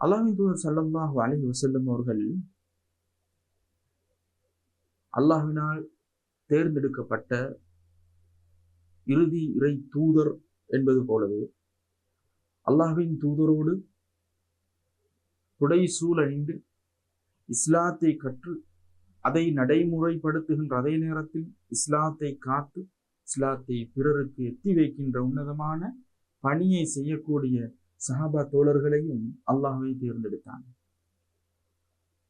அல்லாஹின் தூதர் சல்லல்லாஹு அலி வசல்லம் அவர்கள் அல்லாஹினால் தேர்ந்தெடுக்கப்பட்ட இறுதி இறை தூதர் என்பது போலவே அல்லாஹ்வின் தூதரோடு துடை சூழணிந்து இஸ்லாத்தை கற்று அதை நடைமுறைப்படுத்துகின்ற அதே நேரத்தில் இஸ்லாத்தை காத்து இஸ்லாத்தை பிறருக்கு எத்தி வைக்கின்ற உன்னதமான பணியை செய்யக்கூடிய சஹாபா தோழர்களையும் அல்லாஹ்வை தேர்ந்தெடுத்தான்.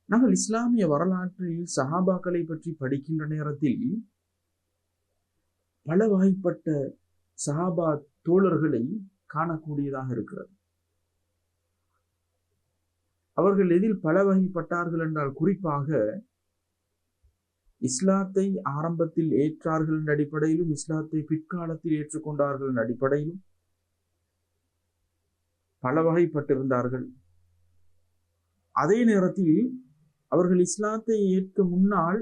நாங்கள் இஸ்லாமிய வரலாற்றில் சஹாபாக்களை பற்றி படிக்கின்ற நேரத்தில் பல வகைப்பட்ட சஹாபா தோழர்களை காணக்கூடியதாக இருக்கிறது. அவர்கள் எதில் பல வகைப்பட்டார்கள் என்றால் குறிப்பாக இஸ்லாத்தை ஆரம்பத்தில் ஏற்றார்கள் என்ற அடிப்படையிலும் இஸ்லாத்தை பிற்காலத்தில் ஏற்றுக்கொண்டார்கள் என்ற அடிப்படையிலும் பல வகைப்பட்டிருந்தார்கள். அதே நேரத்தில் அவர்கள் இஸ்லாத்தை ஏற்க முன்னால்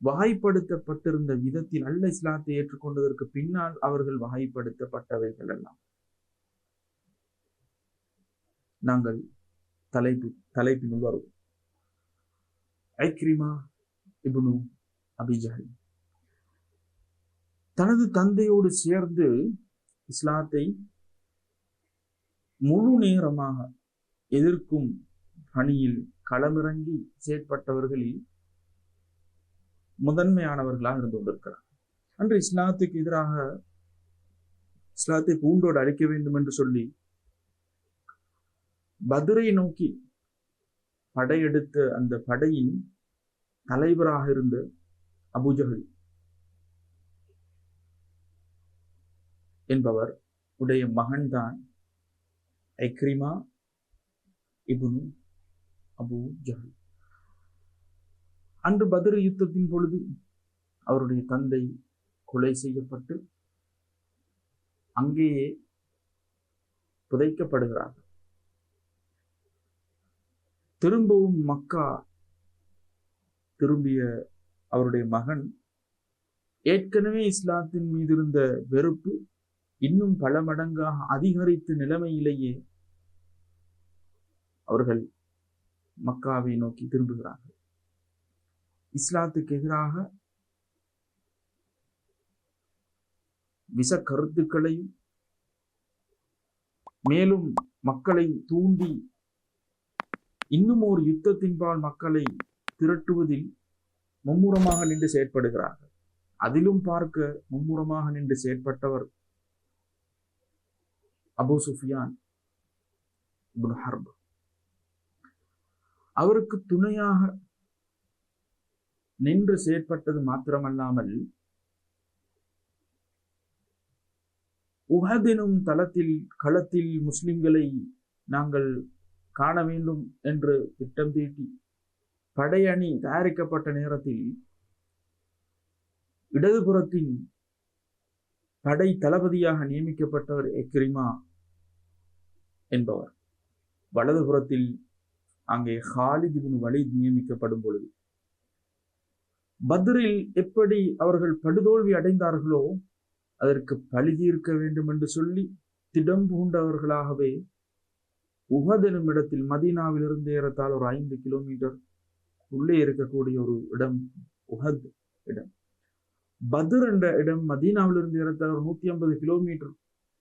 வகைப்படுத்தப்பட்டிருந்த விதத்தில் அல்ல இஸ்லாத்தை ஏற்றுக்கொண்டதற்கு பின்னால் அவர்கள் வகைப்படுத்தப்பட்டவைகள் எல்லாம். நாங்கள் தலைப்பு தலைப்பினுள் வருவோம். ஐக்ரிமா இப்னு அபிஜஹல் தனது தந்தையோடு சேர்ந்து இஸ்லாத்தை முழு நேரமாக எதிர்க்கும் பணியில் களமிறங்கி செயற்பட்டவர்களில் முதன்மையானவர்களாக இருந்து கொண்டிருக்கிறார். அன்று இஸ்லாத்துக்கு எதிராக இஸ்லாத்தை பூண்டோடு அழிக்க வேண்டும் என்று சொல்லி பதுரை நோக்கி படையெடுத்த அந்த படையின் தலைவராக இருந்த அபுஜஹல் என்பவர் உடைய மகன்தான் ஐக்ரிமா இபுனு அபு ஜஹல் அன்று பதிர யுத்தத்தின் பொழுது அவருடைய தந்தை கொலை செய்யப்பட்டு அங்கேயே புதைக்கப்படுகிறார். திரும்பவும் மக்கா திரும்பிய அவருடைய மகன் ஏற்கனவே இஸ்லாத்தின் மீது இருந்த வெறுப்பு இன்னும் பல மடங்காக அதிகரித்த நிலைமையிலேயே அவர்கள் மக்காவை நோக்கி திரும்புகிறார்கள். இஸ்லாத்துக்கு எதிராக விச கருத்துக்களையும் மேலும் மக்களை தூண்டி இன்னும் ஒரு யுத்தத்தின்பால் மக்களை திரட்டுவதில் மும்முரமாக நின்று செயற்படுகிறார்கள். அதிலும் பார்க்க மும்முரமாக நின்று செயற்பட்டவர் அபு சுஃபியான் இப்னு ஹர்ப். அவருக்கு துணையாக நின்று செயற்பட்டது மாத்திரமல்லாமல் உஹதினும் தளத்தில் களத்தில் முஸ்லிம்களை நாங்கள் காண வேண்டும் என்று திட்டம் தீட்டி படையணி தயாரிக்கப்பட்ட நேரத்தில் இடதுபுறத்தின் படை தளபதியாக நியமிக்கப்பட்டவர் எக்ரிமா என்பவர். வலதுபுறத்தில் அங்கே ஹாலித் இப்னு வலீத் நியமிக்கப்படும் பொழுது. பத்ரில் எப்படி அவர்கள் படுதோல்வி அடைந்தார்களோ அதற்கு பழி தீர்க்க வேண்டும் என்று சொல்லி திடம் பூண்டவர்களாகவே உஹத் எனும் இடத்தில் மதீனாவிலிருந்து ஏறத்தால் ஒரு ஐந்து கிலோமீட்டர் உள்ளே இருக்கக்கூடிய ஒரு இடம் உஹத் இடம். பத்ர் என்ற இடம் மதீனாவிலிருந்து ஏறத்தாழ ஒரு நூத்தி ஐம்பது கிலோமீட்டர்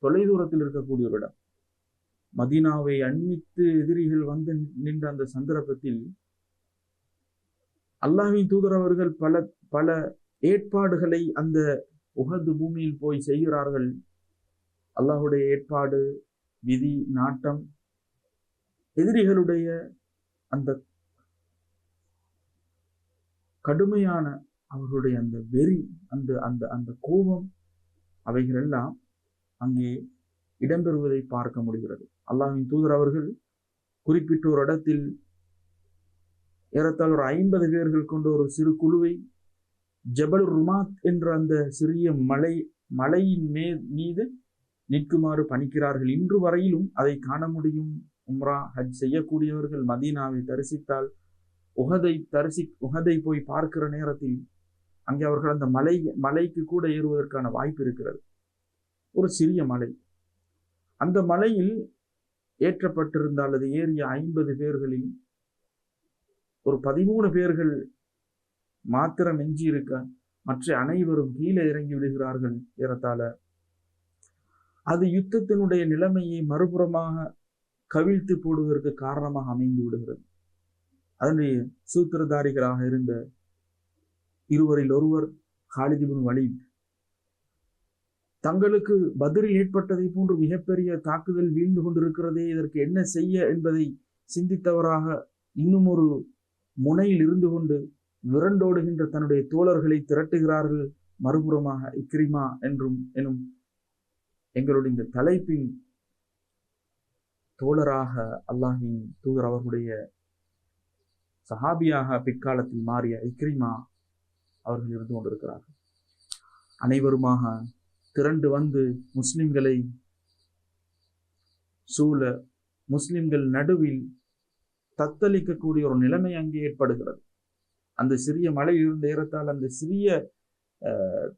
தொலைதூரத்தில் இருக்கக்கூடிய ஒரு இடம். மதீனாவை அண்மித்து எதிரிகள் வந்து நின்ற அந்த சந்தர்ப்பத்தில் அல்லாஹின் தூதர் அவர்கள் பல பல ஏற்பாடுகளை அந்த உகது பூமியில் போய் செய்கிறார்கள். அல்லாஹுடைய ஏற்பாடு விதி நாட்டம் எதிரிகளுடைய அந்த கடுமையான அவர்களுடைய அந்த வெறி அந்த அந்த அந்த கோபம் அவைகளெல்லாம் அங்கே இடம்பெறுவதை பார்க்க முடிகிறது. அல்லாஹின் தூதர் அவர்கள் குறிப்பிட்ட ஒரு இடத்தில் ஏறத்தாழ் ஒரு ஐம்பது பேர்கள் கொண்ட ஒரு சிறு குழுவை ஜபல் ருமாத் என்ற அந்த சிறிய மலை மலையின் மே மீது நிற்குமாறு பணிக்கிறார்கள். இன்று வரையிலும் அதை காண முடியும். உம்ரா ஹஜ் செய்யக்கூடியவர்கள் மதீனாவை தரிசித்தால் உகதை தரிசி உகதை போய் பார்க்கிற நேரத்தில் அங்கே அவர்கள் அந்த மலை மலைக்கு கூட ஏறுவதற்கான வாய்ப்பு இருக்கிறது. ஒரு சிறிய மலை. அந்த மலையில் ஏற்றப்பட்டிருந்த அல்லது ஏறிய ஐம்பது பேர்களில் ஒரு பதிமூணு பேர்கள் மாத்திரம் எஞ்சி இருக்க மற்ற அனைவரும் கீழே இறங்கி விடுகிறார்கள் ஏறத்தாழ. அது யுத்தத்தினுடைய நிலைமையை மறுபுறமாக கவிழ்த்து போடுவதற்கு காரணமாக அமைந்து விடுகிறது. அதனுடைய சூத்திரதாரிகளாக இருந்த இருவரில் ஒருவர் ஹாலிதிபின் வலீத். தங்களுக்கு பதிலில் ஏற்பட்டதை போன்று மிகப்பெரிய தாக்குதல் வீழ்ந்து கொண்டிருக்கிறதே இதற்கு என்ன செய்ய என்பதை சிந்தித்தவராக இன்னும் ஒரு முனையில் இருந்து கொண்டு விரண்டோடுகின்ற தன்னுடைய தோழர்களை திரட்டுகிறார்கள் மறுபுறமாக இக்ரிமா என்றும் எனும் எங்களுடைய இந்த தலைப்பின் தோழராக அல்லாஹின் தூதர் அவர்களுடைய சஹாபியாக பிற்காலத்தில் மாறிய இக்ரிமா அவர்கள் இருந்து கொண்டிருக்கிறார்கள். அனைவருமாக திரண்டு வந்து முஸ்லிம்களை சூழ முஸ்லிம்கள் நடுவில் தத்தளிக்கக்கூடிய ஒரு நிலைமை அங்கே ஏற்படுகிறது. அந்த சிறிய மலையில் இருந்த ஏறத்தால் அந்த சிறிய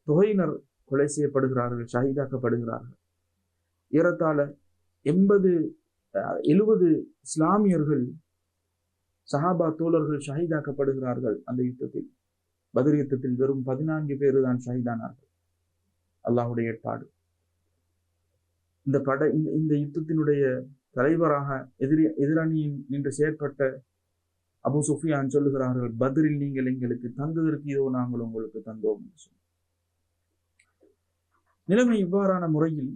தொகையினர் கொலை செய்யப்படுகிறார்கள் ஷஹீதாக்கப்படுகிறார்கள் ஏறத்தாழ எண்பது எழுபது இஸ்லாமியர்கள் சஹாபா தோழர்கள் ஷஹீதாக்கப்படுகிறார்கள் அந்த யுத்தத்தில். பதில் யுத்தத்தில் வெறும் பதினான்கு பேரு தான் ஷஹீதானார்கள். அல்லாஹுடைய ஏற்பாடு. இந்த பட இந்த இந்த யுத்தத்தினுடைய தலைவராக எதிரி எதிரணியின் நின்று செயற்பட்ட அபு சுஃபியான் சொல்லுகிறார்கள் பதிரில் நீங்கள் எங்களுக்கு தந்ததற்கு இதோ நாங்கள் உங்களுக்கு தந்தோம் என்று நிலைமை இவ்வாறான முறையில்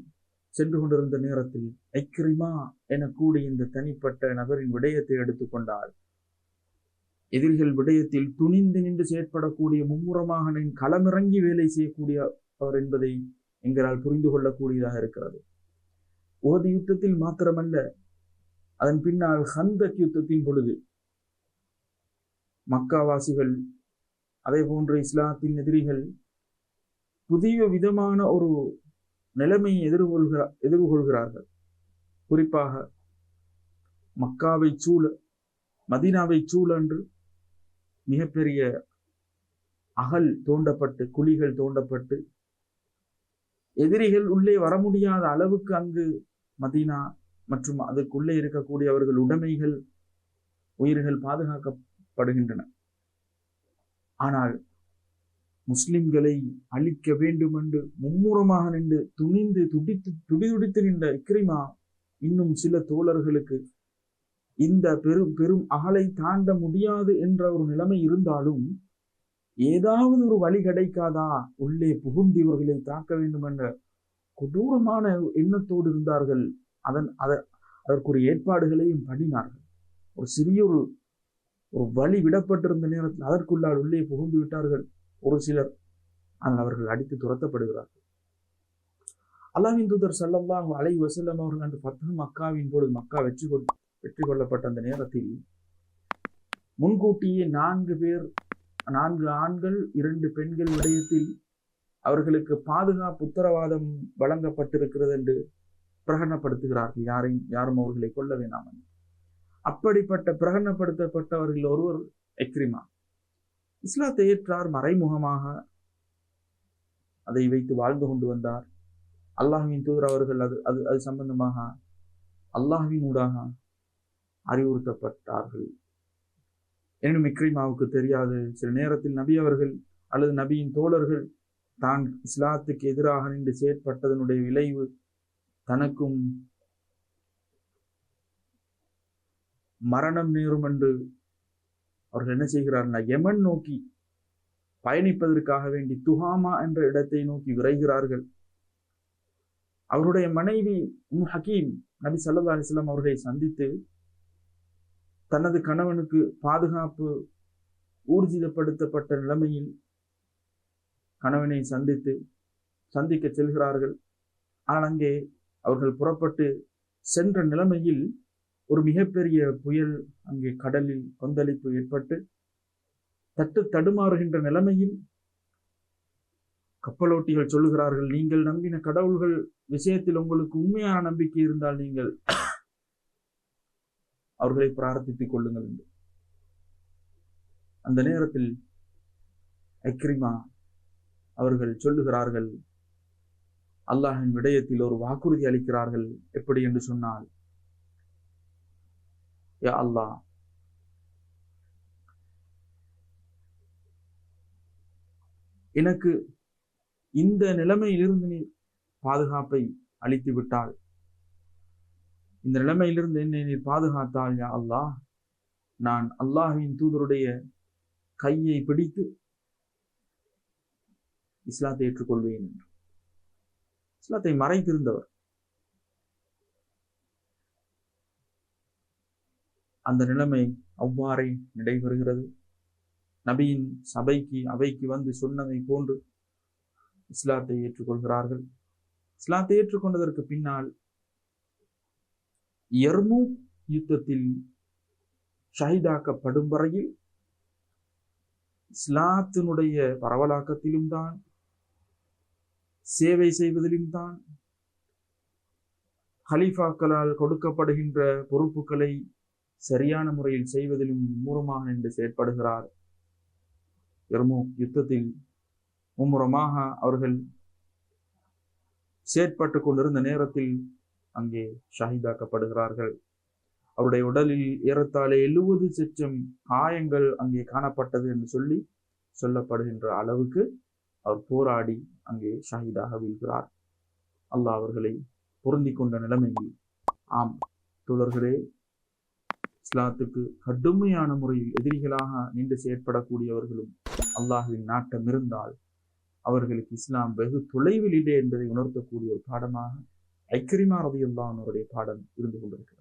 சென்று கொண்டிருந்த நேரத்தில் ஐக்கிரிமா என கூடி இந்த தனிப்பட்ட நபரின் விடயத்தை எடுத்துக்கொண்டால் எதிரிகள் விடயத்தில் துணிந்து நின்று செயற்படக்கூடிய மும்முரமாக களமிறங்கி வேலை செய்யக்கூடிய அவர் என்பதை எங்களால் புரிந்து கொள்ளக்கூடியதாக இருக்கிறது. உகது யுத்தத்தில் மாத்திரமல்ல அதன் பின்னால் ஹந்தக் யுத்தத்தின் பொழுது மக்காவாசிகள் அதே போன்ற இஸ்லாத்தின் எதிரிகள் புதிய விதமான ஒரு நிலைமையை எதிர்கொள்கிறார் எதிர்கொள்கிறார்கள். குறிப்பாக மக்காவை சூழ மதீனாவை சூழ என்று மிகப்பெரிய அகல் தோண்டப்பட்டு குழிகள் தோண்டப்பட்டு எதிரிகள் உள்ளே வர முடியாத அளவுக்கு அங்கு மதீனா மற்றும் அதற்குள்ளே இருக்கக்கூடிய அவர்கள் உடைமைகள் உயிர்கள் பாதுகாக்கப்படுகின்றன. ஆனால் முஸ்லிம்களை அழிக்க வேண்டும் என்று மும்முரமாக நின்று துணிந்து துடித்து துடிதுடித்து நின்ற இக்ரிமா இன்னும் சில தோழர்களுக்கு இந்த பெரும் பெரும் அகலை தாண்ட முடியாது என்ற ஒரு நிலைமை இருந்தாலும் ஏதாவது ஒரு வழி கிடைக்காதா? உள்ளே புகுந்து இவர்களை தாக்க வேண்டும் என்ற கொடூரமான எண்ணத்தோடு இருந்தார்கள். அதன் அத அதற்குரிய ஏற்பாடுகளையும் பண்ணினார்கள். ஒரு சிறிய ஒரு ஒரு வழி விடப்பட்டிருந்த நேரத்தில் அதற்குள்ளால் உள்ளே புகுந்து விட்டார்கள் ஒரு சிலர். ஆனால் அவர்கள் அடித்து துரத்தப்படுகிறார்கள். அல்லாவின் தூதர் சல்லல்லாஹு அலை வசல்லம் அவர்கள் அன்று பத்து மக்காவின் போது மக்கா வெற்றி கொள் வெற்றி கொள்ளப்பட்ட அந்த நேரத்தில் முன்கூட்டியே நான்கு பேர் நான்கு ஆண்கள் இரண்டு பெண்கள் விடயத்தில் அவர்களுக்கு பாதுகாப்பு உத்தரவாதம் வழங்கப்பட்டிருக்கிறது என்று பிரகடனப்படுத்துகிறார்கள். யாரையும் யாரும் அவர்களை கொள்ள வேண்டாம் அப்படிப்பட்ட பிரகடனப்படுத்தப்பட்டவர்கள் ஒருவர் எக்ரிமா. இஸ்லாத்தை ஏற்றார் மறைமுகமாக அதை வைத்து வாழ்ந்து கொண்டு வந்தார். அல்லாஹுவின் தூதர் அவர்கள் அது அது அது சம்பந்தமாக அல்லாஹுவின் ஊடாக அறிவுறுத்தப்பட்டார்கள். எனினும் இக்ரிமாவுக்கு தெரியாது. சில நேரத்தில் நபி அவர்கள் அல்லது நபியின் தோழர்கள் தான் இஸ்லாத்துக்கு எதிராக நின்று செயற்பட்டதனுடைய விளைவு தனக்கும் மரணம் நேரும் என்று அவர்கள் என்ன செய்கிறார்கள் யமன் நோக்கி பயணிப்பதற்காக வேண்டி துஹாமா என்ற இடத்தை நோக்கி விரைகிறார்கள். அவருடைய மனைவி உம் ஹக்கீம் நபி சல்லா அலிஸ்லாம் அவர்களை சந்தித்து தனது கணவனுக்கு பாதுகாப்பு ஊர்ஜிதப்படுத்தப்பட்ட நிலைமையில் கணவனை சந்தித்து சந்திக்க செல்கிறார்கள். ஆனால் அங்கே அவர்கள் புறப்பட்டு சென்ற நிலைமையில் ஒரு மிகப்பெரிய புயல் அங்கே கடலில் கொந்தளிப்பு ஏற்பட்டு தட்டு தடுமாறுகின்ற நிலைமையில் கப்பலோட்டிகள் சொல்லுகிறார்கள் நீங்கள் நம்பின கடவுள்கள் விஷயத்தில் உங்களுக்கு உண்மையான நம்பிக்கை இருந்தால் நீங்கள் அவர்களை பிரார்த்தித்துக் கொள்ளுங்கள் என்று. அந்த நேரத்தில் அக்ரிமா அவர்கள் சொல்லுகிறார்கள் அல்லாஹின் விடயத்தில் ஒரு வாக்குறுதி அளிக்கிறார்கள். எப்படி? என்று சொன்னால் யா அல்லாஹ் எனக்கு இந்த நிலைமையிலிருந்து நீ பாதுகாப்பை அளித்து விட்டால் இந்த நிலைமையிலிருந்து என்னை நீ பாதுகாத்தால் யா அல்லாஹ். நான் அல்லாஹ்வின் தூதருடைய கையை பிடித்து இஸ்லாத்தை ஏற்றுக்கொள்வேன் என்று. இஸ்லாத்தை மறைத்திருந்தவர். அந்த நிலைமை அவ்வாறே நடைபெறுகிறது. நபியின் சபைக்கு அவைக்கு வந்து சொன்னதை போன்று இஸ்லாத்தை ஏற்றுக்கொள்கிறார்கள். இஸ்லாத்தை ஏற்றுக்கொண்டதற்கு பின்னால் எர்மு யுத்தத்தில் ஷஹீதாக்கப்படும் வரையில் இஸ்லாத்தினுடைய பரவலாக்கத்திலும் தான் சேவை செய்வதிலும் தான் ஹலீஃபாக்களால் கொடுக்கப்படுகின்ற பொறுப்புகளை சரியான முறையில் செய்வதிலும் மும்முரமாக நின்று செயற்படுகிறார். எர்மோ யுத்தத்தில் மும்முரமாக அவர்கள் செயற்பட்டு கொண்டிருந்த நேரத்தில் அங்கே ஷஹீதாக்கப்படுகிறார்கள் அவருடைய உடலில் ஏறத்தாழ எழுபது லட்சம் காயங்கள் அங்கே காணப்பட்டது என்று சொல்லி சொல்லப்படுகின்ற அளவுக்கு அவர் போராடி அங்கே ஷஹீதாக வீழ்கிறார். அல்லாஹ் அவர்களை பொருந்தி கொண்ட நிலைமையில். ஆம் தோழர்களே இஸ்லாத்துக்கு கடுமையான முறையில் எதிரிகளாக நின்று செயற்படக்கூடியவர்களும் அல்லாஹுவின் நாட்டம் இருந்தால் அவர்களுக்கு இஸ்லாம் வெகு தொலைவில் இல்லை என்பதை உணர்த்தக்கூடிய ஒரு பாடமாக ஐக்கரிமா ரதியுல்லான் அவருடைய பாடல் இருந்து கொண்டிருக்கு